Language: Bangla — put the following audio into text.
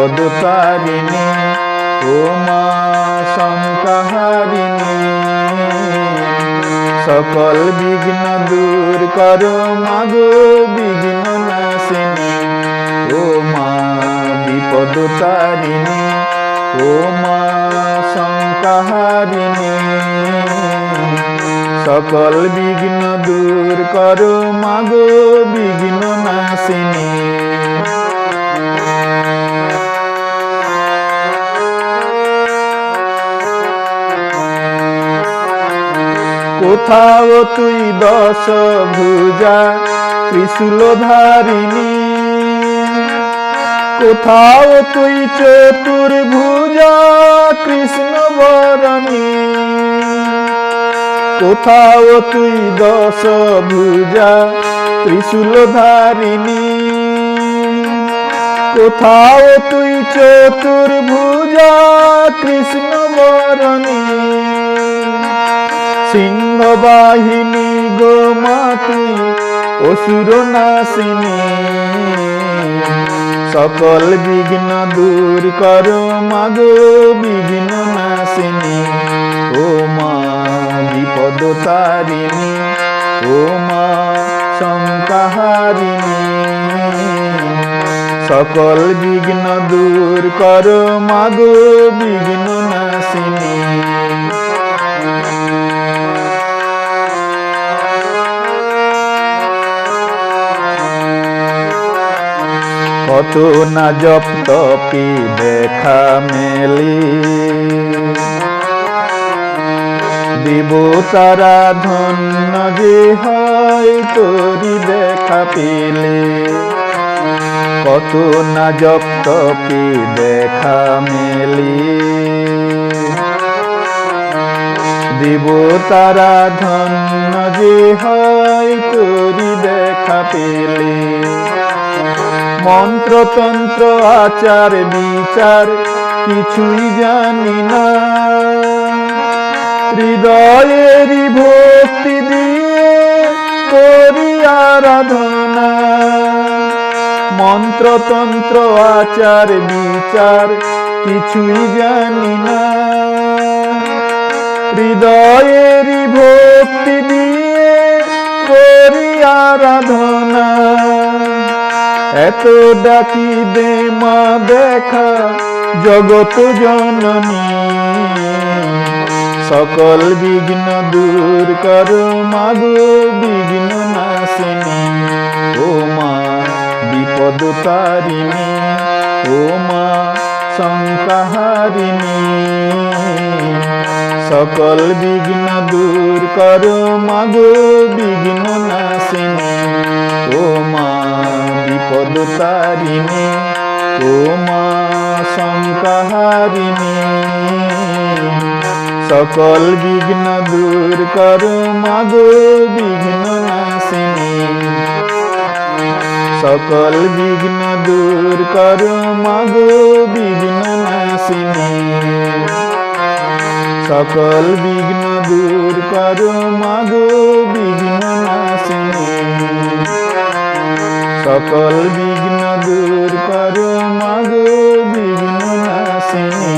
বিপদ তারিণী ও মা শঙ্কাহারিণী। সকল বিঘ্ন দূর করো মাগো বিঘ্ন নাশিনী। ও মা বিপদ তারিণী ও মা শঙ্কাহারিণী। সকল বিঘ্ন দূর করো মাগো বিঘ্ন নাশিনী। কোথাও তুই দশ ভুজা ত্রিশূল ধারিণী কোথাও তুই চতুর্ভুজা কৃষ্ণ বরণী কোথাও তুই দশ ভুজা ত্রিশূল ধারিণী কোথাও তুই চতুর্ভুজা কৃষ্ণ বরণী সিংহবাহিনী গো মাতি অসুর নাসিনী। সকল বিঘ্ন দূর করো মাগো বিঘ্ন নাসিনী। ও মা বিপদ তারিণী, ও মা শঙ্কাহারিণী। সকল বিঘ্ন দূর করো মাগো বিঘ্ন নাসিনী। কত না জপ তপি দেখা মেলি দিব তারা ধন্য যে হয় তোরি দেখা পেলে। কত না জপ তপি দেখা মেলি দিব তারা ধন্য যে হয় তোরি দেখা পেলে। মন্ত্রতন্ত্র, আচার, বিচার, কিছুই জানি না। হৃদয়েরই ভক্তি দিয়ে করি আরাধনা। মন্ত্রতন্ত্র, আচার, বিচার, কিছুই জানি না। হৃদয়েরই ভক্তি দিয়ে করি আরাধনা। এত ডাকি দে মা দেখা জগত জননী। সকল বিঘ্ন দূর কর মাগো বিঘ্ন নাশিনী। ও মা, বিপদ তারিণী। ও মা শঙ্কাহারিণী সকল বিঘ্ন দূর কর মাগো বিঘ্ন নাশিনী। বিপদ তারিণী ও মা শঙ্কাহারিণী সকল বিঘ্ন দূর কর মাগো বিঘ্ন নাশিনী সকল বিঘ্ন দূর কর মাগো বিঘ্ন নাশিনী সকল বিঘ্ন দূর কর মাগো বিঘ্ন নাশিনী সকল বিঘ্ন দূর করো মাগো বিঘ্ন নাশিনী